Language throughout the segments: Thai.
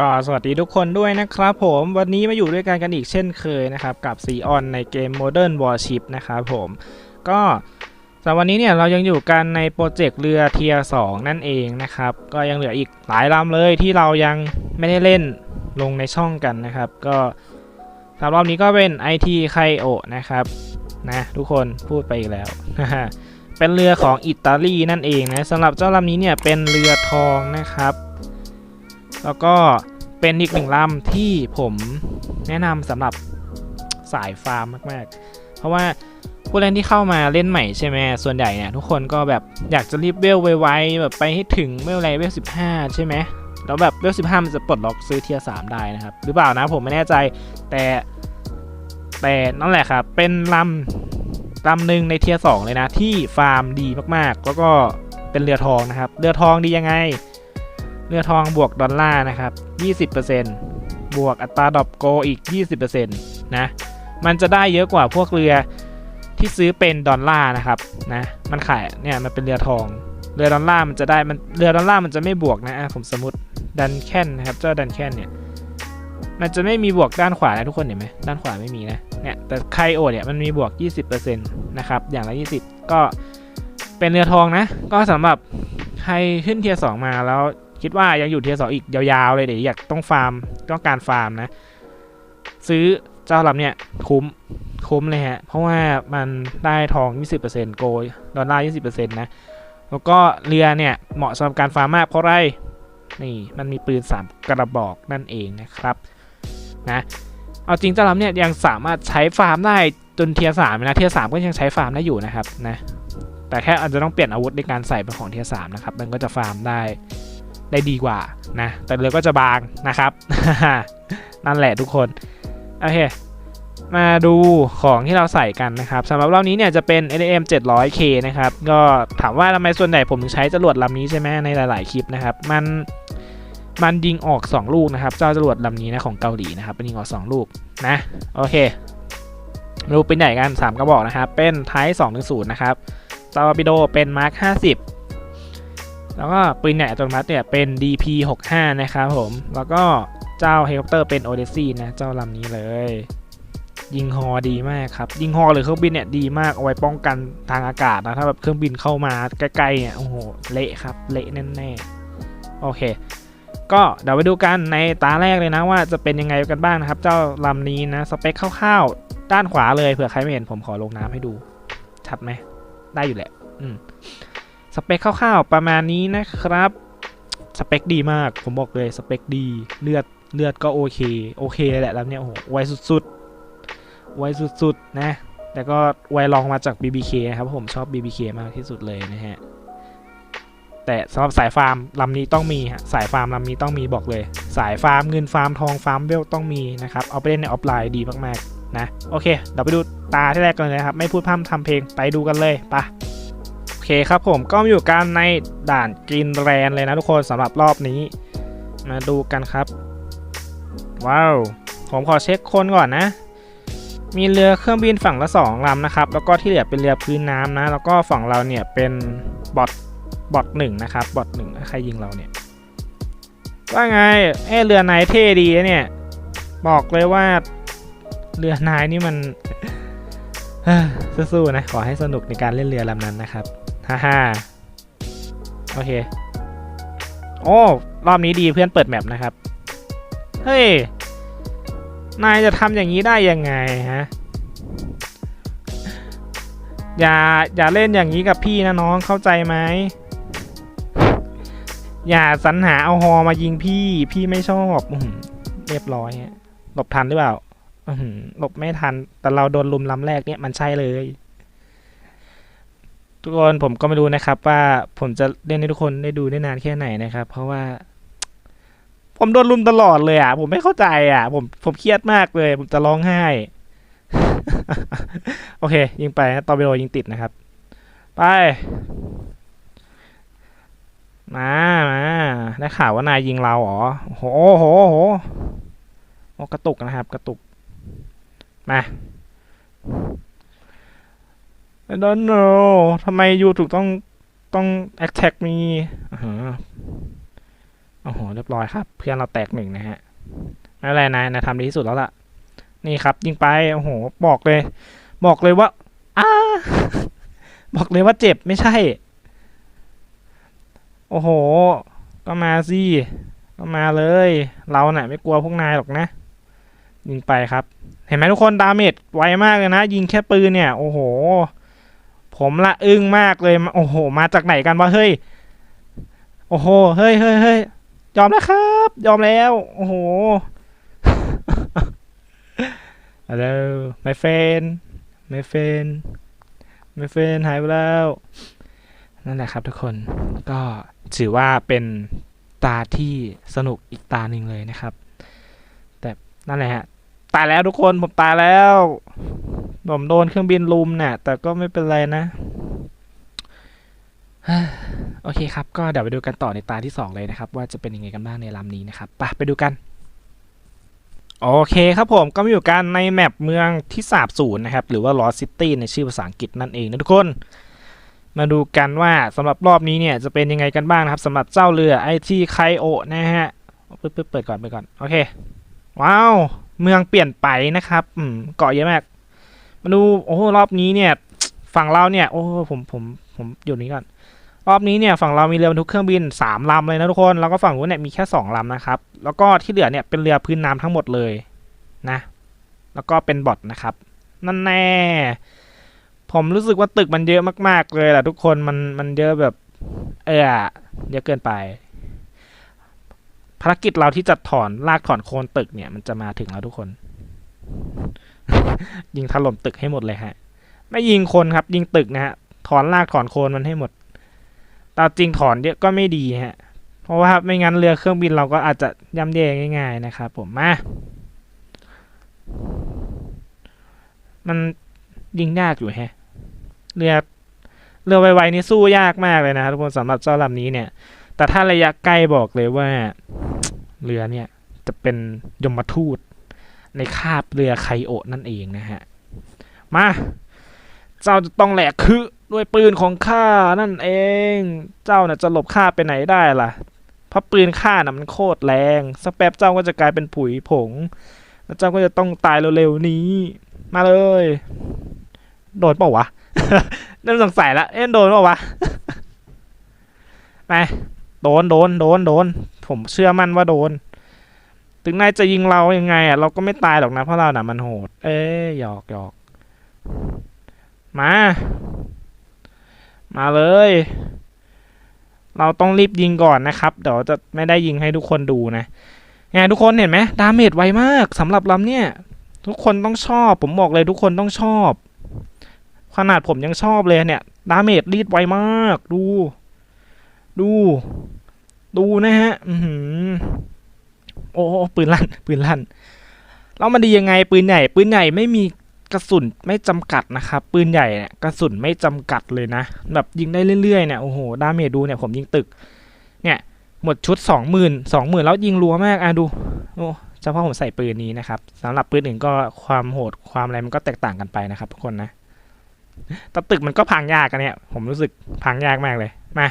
ก็สวัสดีทุกคนด้วยนะครับผมวันนี้มาอยู่ด้วยกันกันอีกเช่นเคยนะครับ กับซีออนในเกม Modern Warship นะครับผม ก็สำหรับวันนี้เนี่ยเรายังอยู่กันในโปรเจกต์เรือเทียสองนั่นเองนะครับ ก็ยังเหลืออีกหลายลำเลยที่เรายังไม่ได้เล่นลงในช่องกันนะครับ ก็สำหรับรอบนี้ก็เป็น IT ไคโอนะครับนะทุกคนพูดไปอีกแล้ว เป็นเรือของอิตาลีนั่นเองนะสำหรับเจ้าลำนี้เนี่ยเป็นเรือทองนะครับ แล้วก็ เป็นอีกหนึ่งลำที่ผมแนะนำสำหรับสายฟาร์มมาก ๆ เพราะว่าผู้เล่นที่เข้ามาเล่นใหม่ใช่ไหมส่วนใหญ่เนี่ยทุกคนก็แบบอยากจะรีบเวลไวๆแบบไปให้ถึงเวลอะไรเวลสิบห้าใช่ไหมแล้วแบบเวลสิบห้ามันจะปลดล็อกซื้อเทียร์สามได้นะครับ หรือเปล่านะผมไม่แน่ใจแต่แต่นั่นแหละครับ เป็นลำลำหนึ่งในเทียร์สองเลยนะ ที่ฟาร์มดีมากๆ แล้วก็เป็นเรือทองนะครับ เรือทองดียังไง เรือทองบวกดอลลาร์นะครับ 20%บวกอัตราดอปโกอีก 20%นะ มันจะได้เยอะกว่าพวกเรือที่ซื้อเป็นดอลลาร์นะครับนะ มันขายเนี่ยมันเป็นเรือทอง เรือดอลลาร์มันจะได้มันเรือดอลลาร์มันจะไม่บวกนะผมสมมติดันแคนนะครับเจ้าดันแคนเนี่ยมันจะไม่มีบวกด้านขวานะทุกคนเห็นไหมด้านขวาไม่มีนะเนี่ยแต่ไคโอเนี่ยมันมีบวก 20%นะครับอย่างละ 20 ก็เป็นเรือทองนะ ก็สำหรับใครขึ้นเทียร์สองมาแล้ว คิดว่ายังอยู่เทียร์สองอีกยาวๆเลยเดี๋ยวอยากต้องฟาร์มต้องการฟาร์มนะ ซื้อเจ้าลำเนี่ยคุ้มคุ้มเลยฮะ เพราะว่ามันได้ทอง 20%โกลดอลลาร์ 20%นะ แล้วก็เรือเนี่ยเหมาะสำหรับการฟาร์มมากเพราะไรนี่มันมีปืน 3 กระบอกนั่นเองนะครับนะเอาจริงเจ้าลำเนี่ยยังสามารถใช้ฟาร์มได้จนเทียร์สามนะเทียร์สามก็ยังใช้ฟาร์มได้อยู่นะครับนะแต่แค่อาจจะต้องเปลี่ยนอาวุธในการใส่เป็นของเทียร์สามนะครับมันก็จะฟาร์มได้ ได้ดีกว่านะ แต่เรือก็จะบางนะครับ นั่นแหละทุกคน โอเค มาดูของที่เราใส่กันนะครับสำหรับรอบนี้เนี่ยจะเป็น NM 700K นะครับ ก็ถามว่าทำไมส่วนใหญ่ผมถึงใช้จรวดลำนี้ใช่ไหมในหลาย ๆ คลิปนะครับ มันมันยิงออก 2 ลูกนะครับ เจ้าจรวดลำนี้นะของเกาหลีนะครับเป็นยิงออก 2 ลูกนะ โอเคมาดูเป็นใหญ่กัน 3 กระบอกนะครับ เป็นไทป์210นะครับตาปิโดเป็นมาร์ค50 แล้วก็ปืนใหญ่อัตโนมัติเนี่ยเป็น DP65 นะครับผม แล้วก็เจ้าเฮลิคอปเตอร์เป็น Odyssey นะ เจ้าลำนี้เลย ยิงฮอดีมากครับ ยิงฮอหรือเครื่องบินเนี่ยดีมาก เอาไว้ป้องกันทางอากาศนะ ถ้าแบบเครื่องบินเข้ามาใกล้ๆเนี่ย โอ้โห เละครับ เละแน่ๆ โอเค ก็เดี๋ยวไปดูกันในตาแรกเลยนะว่าจะเป็นยังไงกันบ้างนะครับ เจ้าลำนี้นะ สเปคคร่าวๆ ด้านขวาเลยเผื่อใครไม่เห็นผมขอลงน้ำให้ดู ชัดไหม ได้อยู่แหละ อืม สเปคคร่าวๆประมาณนี้นะครับ สเปคดีมาก ผมบอกเลยสเปคดี เลือดเลือดก็โอเค โอเคเลยแหละแล้วเนี่ยโอ้โหไวสุดๆ ไวสุดๆ นะ แต่ก็ไวลองมาจาก BBK นะครับ ผมชอบ BBK มากที่สุดเลยนะฮะ แต่สำหรับสายฟาร์มลำนี้ต้องมีฮะ สายฟาร์มลำนี้ต้องมีบอกเลย สายฟาร์มเงินฟาร์มทองฟาร์มเบลต้องมีนะครับ เอาไปเล่นในออฟไลน์ดีมากๆนะ โอเค เดี๋ยวไปดูตาที่แรกกันเลยนะครับ ไม่พูดพร่ำทำเพลง ไปดูกันเลย ไปะ เคครับผมก็อยู่กันในด่านกรีนแรนเลยนะทุกคนสำหรับรอบนี้ มาดูกันครับ ว้าว ผมขอเช็คคนก่อนนะ มีเรือเครื่องบินฝั่งละสองลำนะครับ แล้วก็ที่เหลือเป็นเรือพื้นน้ำนะ แล้วก็ฝั่งเราเนี่ยเป็นบอทบอทหนึ่งนะครับบอทหนึ่งใครยิงเราเนี่ยว่าไงเอ้เรือนายเท่ดีเนี่ยบอกเลยว่าเรือนายนี่มันสู้ๆนะ ขอให้สนุกในการเล่นเรือลำนั้นนะครับ ฮ่าฮ่าโอเค โอ้รอบนี้ดีเพื่อนเปิดแมปนะครับ เฮ้ย นายจะทำอย่างนี้ได้ยังไงฮะ อย่าอย่าเล่นอย่างนี้กับพี่นะน้องเข้าใจไหม อย่าสรรหาเอาฮอมายิงพี่ พี่ไม่ชอบอื้อหือเรียบร้อยฮะหลบทันหรือเปล่าอื้อหือหลบไม่ทัน แต่เราโดนลุมลำแรกเนี่ยมันใช่เลย ทุกคนผมก็ไม่รู้นะครับ ว่าผมจะเล่นให้ทุกคนได้ดูได้นานแค่ไหนนะครับ เพราะว่า ผมโดนลุมตลอดเลยอะ ผมไม่เข้าใจอะ ผมผมเครียดมากเลย ผมจะร้องไห้ โอเค ยิงไปนะตอร์ปิโดยิงติดนะครับ ไป มามาได้ข่าวว่านายยิงเราเหรอโอ้โหโอ้โหโอ้โหโอ้กระตุกนะครับ กระตุก มา I don't know ทำไมยูถูกต้องต้อง attack me อ่าฮะโอ้โห เรียบร้อยครับ เพื่อนเราแตกหนึ่งนะฮะไม่เป็นไรนายนายทำดีที่สุดแล้วล่ะ นี่ครับ ยิงไป โอ้โห บอกเลย บอกเลยว่าอ้าบอกเลยว่าเจ็บไม่ใช่ โอ้โห ก็มาสิก็มาเลย เราเน่ะไม่กลัวพวกนายหรอกนะ ยิงไปครับ เห็นไหมทุกคนดาเมจไวมากเลยนะ ยิงแค่ปืนเนี่ย โอ้โห ผมละอึ้งมากเลย โอ้โห มาจากไหนกันวะเฮ้ย โอ้โห เฮ้ยเฮ้ยเฮ้ยยอมแล้วครับ ยอมแล้ว โอ้โหฮัลโหลไม่เฟนไม่เฟนไม่เฟนหายไปแล้ว นั่นแหละครับทุกคน ก็ถือว่าเป็นตาที่สนุกอีกตาหนึ่งเลยนะครับ แต่นั่นแหละฮะ ตายแล้วทุกคน ผมตายแล้ว ผมโดนเครื่องบินลุมเนี่ยแต่ก็ไม่เป็นไรนะ โอเคครับ ก็เดี๋ยวไปดูกันต่อในตาที่ 2 เลยนะครับ ว่าจะเป็นยังไงกันบ้างในลำนี้นะครับไปไปดูกันโอเคครับผมก็มาอยู่กันในแมปเมืองที่สาบสูญนะครับ หรือว่า Lost City ในชื่อภาษาอังกฤษนั่นเองนะทุกคน มาดูกันว่าสำหรับรอบนี้เนี่ยจะเป็นยังไงกันบ้างนะครับสำหรับเจ้าเรือไอทีไคโอนะฮะปึ๊บปึ๊บเปิดก่อนเปิดก่อน โอเค ว้าว เมืองเปลี่ยนไปนะครับ อืมเกาะเยอะมาก มาดูโอ้โหรอบนี้เนี่ย ฝั่งเราเนี่ยโอ้ผมผมผมอยู่นี้ก่อนรอบนี้เนี่ยฝั่งเรามีเรือบรรทุกเครื่องบิน3ลำเลยนะทุกคนแล้วก็ฝั่งนู้นเนี่ยมีแค่2ลำนะครับ แล้วก็ที่เหลือเนี่ยเป็นเรือพื้นน้ำทั้งหมดเลยนะ แล้วก็เป็นบอทนะครับ นั่นแน่ผมรู้สึกว่าตึกมันเยอะมากๆเลยแหละทุกคนมันมันเยอะแบบเออเยอะเกินไป ภารกิจเราที่จะถอนลากถอนโคนตึกเนี่ยมันจะมาถึงแล้วทุกคน ยิงถล่มตึกให้หมดเลยฮะ ไม่ยิงคนครับ ยิงตึกนะฮะ ถอนลากถอนโคนมันให้หมดแตาจริงถอนเยอะก็ไม่ดีฮะ เพราะว่าไม่งั้นเรือเครื่องบินเราก็อาจจะย่ำแย่ง่าย ๆ นะครับผมมา มันยิงยากอยู่ฮะ เรือเรือไวๆนี่สู้ยากมากเลยนะครับทุกคนสำหรับเจ้าลำนี้เนี่ย แต่ถ้าระยะใกล้บอกเลยว่า เรือเนี่ยจะเป็นยมทูต ในคาบเรือไคโอะนั่นเองนะฮะ มา เจ้าจะต้องแหลกคือด้วยปืนของข้านั่นเอง เจ้าน่ะจะหลบข้าไปไหนได้ล่ะ เพราะปืนข้าน่ะมันโคตรแรงสักแป๊บเจ้าก็จะกลายเป็นผุยผง แล้วเจ้าก็จะต้องตายเร็วๆนี้ มาเลย โดนเปล่าวะเริ่มสงสัยละเอ๊ะโดนเปล่าวะไปโดนโดนโดนโดน ผมเชื่อมั่นว่าโดน ถึงนายจะยิงเรายังไงอะเราก็ไม่ตายหรอกนะเพราะเราน่ะมันโหด เอ้ยหยอกหยอกมา มาเลย เราต้องรีบยิงก่อนนะครับเดี๋ยวจะไม่ได้ยิงให้ทุกคนดูนะไงทุกคนเห็นไหมดาเมจไวมากสำหรับลำเนี่ย ทุกคนต้องชอบ ผมบอกเลยทุกคนต้องชอบ ขนาดผมยังชอบเลยเนี่ยดาเมจรีดไวมาก ดู ดู ดูนะฮะ อือหือ โอ้ปืนลั่น ปืนลั่น แล้วมันดียังไงปืนใหญ่ปืนใหญ่ไม่มีกระสุนไม่จำกัดนะครับปืนใหญ่เนี่ยกระสุนไม่จำกัดเลยนะ แบบยิงได้เรื่อยๆเนี่ยโอ้โหดาเมจดูเนี่ยผมยิงตึก เนี่ยหมดชุดสองหมื่นสองหมื่นแล้วยิงรัวมากอะดูโอ้เฉพาะผมใส่ปืนนี้นะครับสำหรับปืนอื่นก็ความโหดความอะไรมันก็แตกต่างกันไปนะครับทุกคนนะแต่ตึกมันก็พังยากกันเนี่ย ผมรู้สึกพังยากมากเลยมา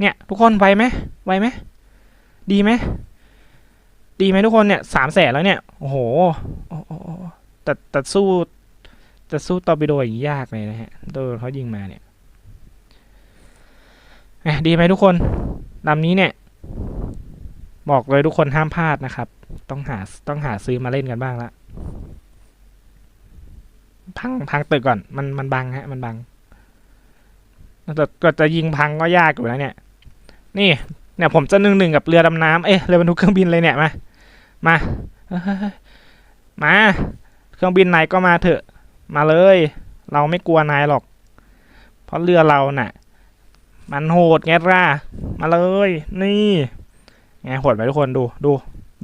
เนี่ย ทุกคนไวไหมไวไหมดีไหม ดีไหมทุกคนเนี่ยสามแสนแล้วเนี่ยโอ้โหโอ้โหแต่แต่สู้แต่สู้ตอร์ปิโดอย่างยากเลยนะฮะโดนเขายิงมาเนี่ยดีไหมทุกคนลำนี้เนี่ย บอกเลยทุกคนห้ามพลาดนะครับ ต้องหาต้องหาซื้อมาเล่นกันบ้างละพังพังตึกก่อน มันมันบังฮะ มันบังแต่ก็จะยิงพังก็ยากอยู่นะเนี่ย นี่เนี่ยผมจะหนึ่งหนึ่งกับเรือดำน้ำเอ๊ะเรือบรรทุกเครื่องบินเลยเนี่ยมา มามา เครื่องบินไหนก็มาเถอะ มาเลย เราไม่กลัวนายหรอก เพราะเรือเราน่ะ มันโหดไงล่ะมาเลย นี่ไงโหดไปทุกคนดูดู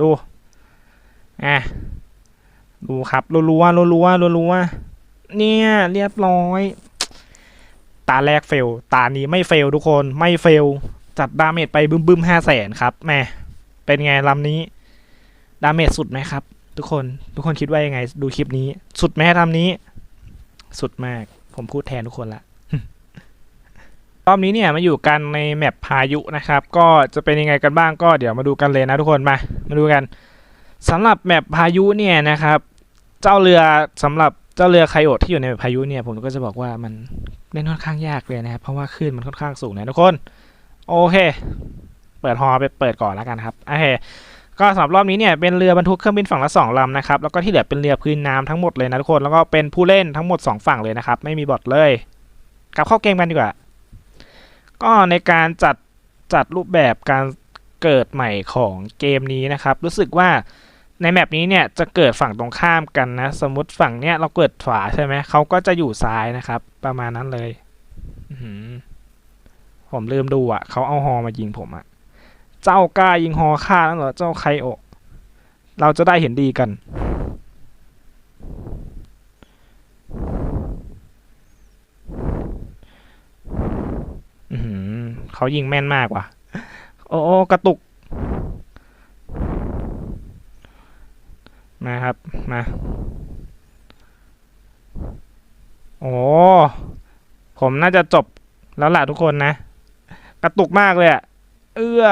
ดูอะดูครับรัวรัวรัวรัวรัวๆเนี่ย เรียบร้อย ตาแรกเฟล ตานี้ไม่เฟลทุกคนไม่เฟล จัดดาเมจไปบึ้มบึ้มห้าแสนครับแหม่เป็นไงลำนี้ ดาเมจสุดไหมครับ ทุกคนทุกคนคิดว่ายังไง ดูคลิปนี้ สุดไหมลำนี้ สุดมาก ผมพูดแทนทุกคนละรอบนี้เนี่ยมาอยู่กันในแมปพายุนะครับ ก็จะเป็นยังไงกันบ้างก็เดี๋ยวมาดูกันเลยนะทุกคนมา มาดูกันสำหรับแมปพายุเนี่ยนะครับ เจ้าเรือสำหรับเจ้าเรือไคโอทที่อยู่ในแมปพายุเนี่ยผมก็จะบอกว่ามันเล่นค่อนข้างยากเลยนะครับ เพราะว่าคลื่นมันค่อนข้างสูงนะทุกคน โอเค เปิดฮอไปเปิดก่อนแล้วกันครับโอเค ก็สำหรับรอบนี้เนี่ยเป็นเรือบรรทุกเครื่องบินฝั่งละสองลำนะครับแล้วก็ที่เหลือเป็นเรือพื้นน้ำทั้งหมดเลยนะทุกคนแล้วก็เป็นผู้เล่นทั้งหมดสองฝั่งเลยนะครับไม่มีบอทเลยกลับเข้าเกมกันดีกว่า ก็ในการจัดจัดรูปแบบการเกิดใหม่ของเกมนี้นะครับ รู้สึกว่าในแมปนี้เนี่ยจะเกิดฝั่งตรงข้ามกันนะ สมมติฝั่งเนี้ยเราเกิดขวาใช่ไหมเขาก็จะอยู่ซ้ายนะครับ ประมาณนั้นเลยอื้อหือผมลืมดูอะเขาเอาฮอมายิงผมอะ เจ้ากล้ายิงฮอฆ่าแล้วเหรอเจ้าไคโอะเราจะได้เห็นดีกันอืเขายิงแม่นมากว่ะโอ้โอ้กระตุก มาครับ มา โอ้ ผมน่าจะจบแล้วล่ะทุกคนนะ กระตุกมากเลยอะเอื้อ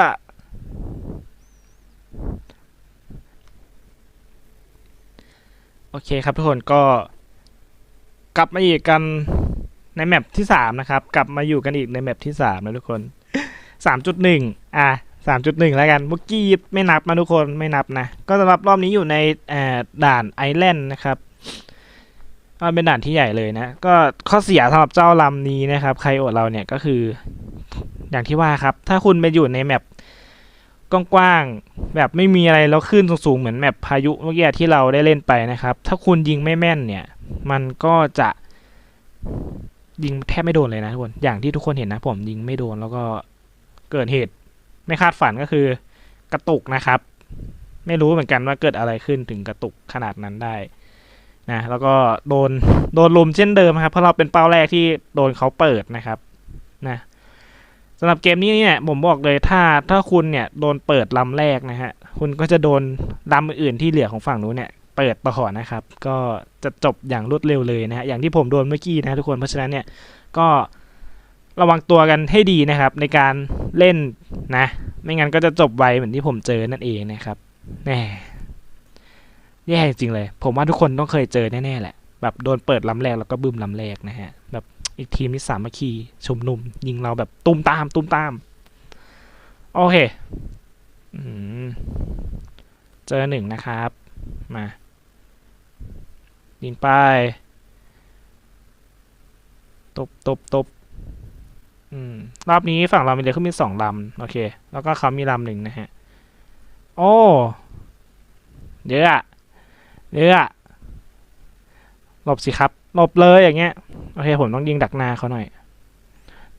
โอเคครับทุกคนก็กลับมาอีกกันในแมปที่สามนะครับ กลับมาอยู่กันอีกในแมปที่สามนะทุกคนสามจุดหนึ่งอะสามจุดหนึ่งแล้วกันเมื่อกี้ไม่นับนะทุกคนไม่นับนะ ก็สำหรับรอบนี้อยู่ในด่านไอแลนด์นะครับมันเป็นด่านที่ใหญ่เลยนะ ก็ข้อเสียสำหรับเจ้าลำนี้นะครับ ใครอดเราเนี่ยก็คือ อย่างที่ว่าครับ ถ้าคุณไปอยู่ในแมป กว้างๆแบบไม่มีอะไรแล้วขึ้นสูงๆเหมือนแมปพายุเมื่อกี้ที่เราได้เล่นไปนะครับ ถ้าคุณยิงไม่แม่นเนี่ย มันก็จะยิงแทบไม่โดนเลยนะทุกคนอย่างที่ทุกคนเห็นนะ ผมยิงไม่โดนแล้วก็เกิดเหตุไม่คาดฝันก็คือกระตุกนะครับ ไม่รู้เหมือนกันว่าเกิดอะไรขึ้นถึงกระตุกขนาดนั้นได้นะแล้วก็โดนโดนลุมเช่นเดิมครับ เพราะเราเป็นเป้าแรกที่โดนเขาเปิดนะครับนะ สำหรับเกมนี้เนี่ยผมบอกเลยถ้าถ้าคุณเนี่ยโดนเปิดลำแรกนะฮะคุณก็จะโดนลำอื่นที่เหลือของฝั่งนู้นเนี่ยเปิดต่อนะครับ ก็จะจบอย่างรวดเร็วเลยนะฮะอย่างที่ผมโดนเมื่อกี้นะทุกคนเพราะฉะนั้นเนี่ยก็ระวังตัวกันให้ดีนะครับ ในการเล่นนะ ไม่งั้นก็จะจบไวเหมือนที่ผมเจอนั่นเองนะครับแหมแย่จริงเลย ผมว่าทุกคนต้องเคยเจอแน่ๆแหละแบบโดนเปิดลำแรกแล้วก็บึ้มลำแรกนะฮะแบบ อีกทีมนี่สามัคคีชุมนุม ยิงเราแบบตุ้มตาม ตุ้มตาม โอเคอเจอหนึ่งนะครับ มา ยิงไป ตบตบตบรอบนี้ฝั่งเรามีเรือเครื่องบินสองลำ โอเค แล้วก็เขามีลำหนึ่งนะฮะ โอ้เยอะอะเยอะอะหลบสิครับ หลบเลยอย่างเงี้ย โอเค ผมต้องยิงดักหน้าเขาหน่อย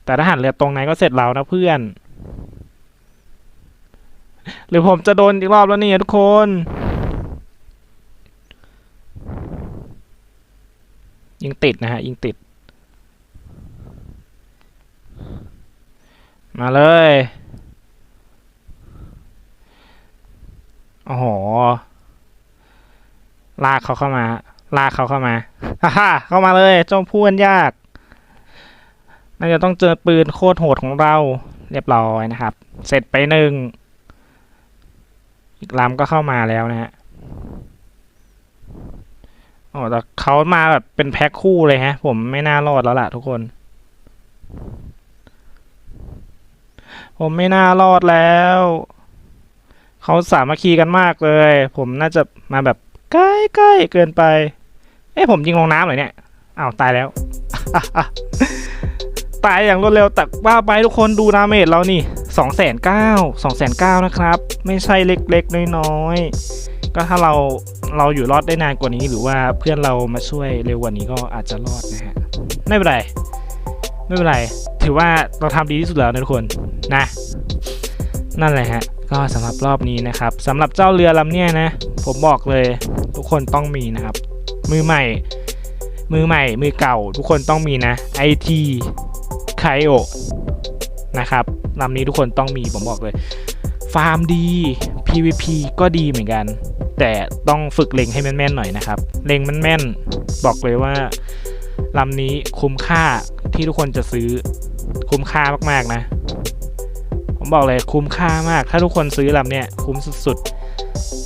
แต่ถ้าหันเรือตรงไหนก็เสร็จเรานะเพื่อน หรือผมจะโดนอีกรอบแล้วเนี่ยทุกคนยิงติดนะฮะยิงติด มาเลย โอ้โห ลากเขาเข้ามา ลากเขาเข้ามาฮ่าเข้ามาเลยเจ้าพูนยากน่าจะต้องเจอปืนโคตรโหดของเรา เรียบร้อยนะครับ เสร็จไปหนึ่งอีกลำก็เข้ามาแล้วนะฮะอ๋อแต่เขามาแบบเป็นแพ็คคู่เลยฮะ ผมไม่น่ารอดแล้วล่ะทุกคน ผมไม่น่ารอดแล้ว เขาสามัคคีกันมากเลย ผมน่าจะมาแบบใกล้ๆเกินไป เอ้ผมยิงลงน้ำเลยเนี่ยอ้าวตายแล้ว ตายอย่างรวดเร็วแต่ว่าไปทุกคนดูดาเมจเรานี่สองแสนเก้าสองแสนเก้านะครับ ไม่ใช่เล็กๆ น้อยๆ ก็ถ้าเราเราอยู่รอดได้นานกว่านี้ หรือว่าเพื่อนเรามาช่วยเร็วกว่านี้ก็อาจจะรอดนะฮะไม่เป็นไร ไม่เป็นไร ถือว่าเราทำดีที่สุดแล้วนะทุกคนนะ นั่นแหละฮะ ก็สำหรับรอบนี้นะครับสำหรับเจ้าเรือลำเนี้ยนะ ผมบอกเลยทุกคนต้องมีนะครับ มือใหม่ มือใหม่ มือเก่า ทุกคนต้องมีนะ IT ไคโอนะครับลำนี้ทุกคนต้องมีผมบอกเลย ฟาร์มดี PVP ก็ดีเหมือนกัน แต่ต้องฝึกเล็งให้แม่นๆหน่อยนะครับ เล็งแม่นๆบอกเลยว่าลำนี้คุ้มค่าที่ทุกคนจะซื้อคุ้มค่ามากๆนะ ผมบอกเลยคุ้มค่ามาก ถ้าทุกคนซื้อลำเนี่ยคุ้มสุดๆ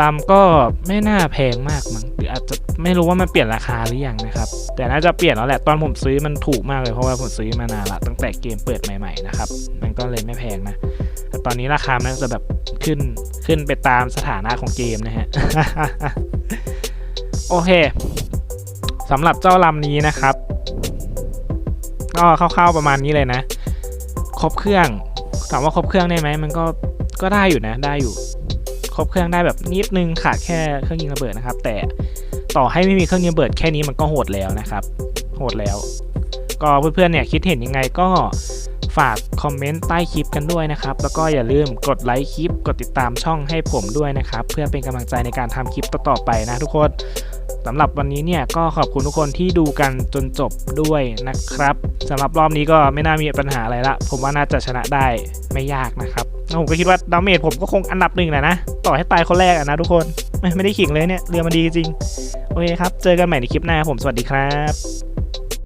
ลำก็ไม่น่าแพงมากมั้งหรืออาจจะไม่รู้ว่ามันเปลี่ยนราคาหรือยังนะครับ แต่น่าจะเปลี่ยนแล้วแหละตอนผมซื้อมันถูกมากเลยเพราะว่าผมซื้อมานานละตั้งแต่เกมเปิดใหม่ๆนะครับ มันก็เลยไม่แพงนะแต่ตอนนี้ราคามันจะแบบขึ้นขึ้นไปตามสถานะของเกมนะฮะโอเคสำหรับเจ้าลำนี้นะครับก็คร่าวๆประมาณนี้เลยนะ ครบเครื่องถามว่าครบเครื่องได้ไหมมันก็ก็ได้อยู่นะได้อยู่ ครบเครื่องได้แบบนิดนึงขาดแค่เครื่องยิงระเบิดนะครับ แต่ต่อให้ไม่มีเครื่องยิงระเบิดแค่นี้มันก็โหดแล้วนะครับ โหดแล้ว ก็เพื่อนๆเนี่ยคิดเห็นยังไงก็ฝากคอมเมนต์ใต้คลิปกันด้วยนะครับ แล้วก็อย่าลืมกดไลค์คลิป กดติดตามช่องให้ผมด้วยนะครับ เพื่อเป็นกำลังใจในการทำคลิปต่อๆไปนะทุกคน สำหรับวันนี้เนี่ยก็ขอบคุณทุกคนที่ดูกันจนจบด้วยนะครับสำหรับรอบนี้ก็ไม่น่ามีปัญหาอะไรละ ผมว่าน่าจะชนะได้ไม่ยากนะครับแล้วผมก็คิดว่าดาเมจผมก็คงอันดับหนึ่งแหละนะ ต่อให้ตายคนแรกอะนะทุกคนไม่ไม่ได้ขิงเลยเนี่ยเรือมันดีจริง โอเคครับ เจอกันใหม่ในคลิปหน้าผมสวัสดีครับ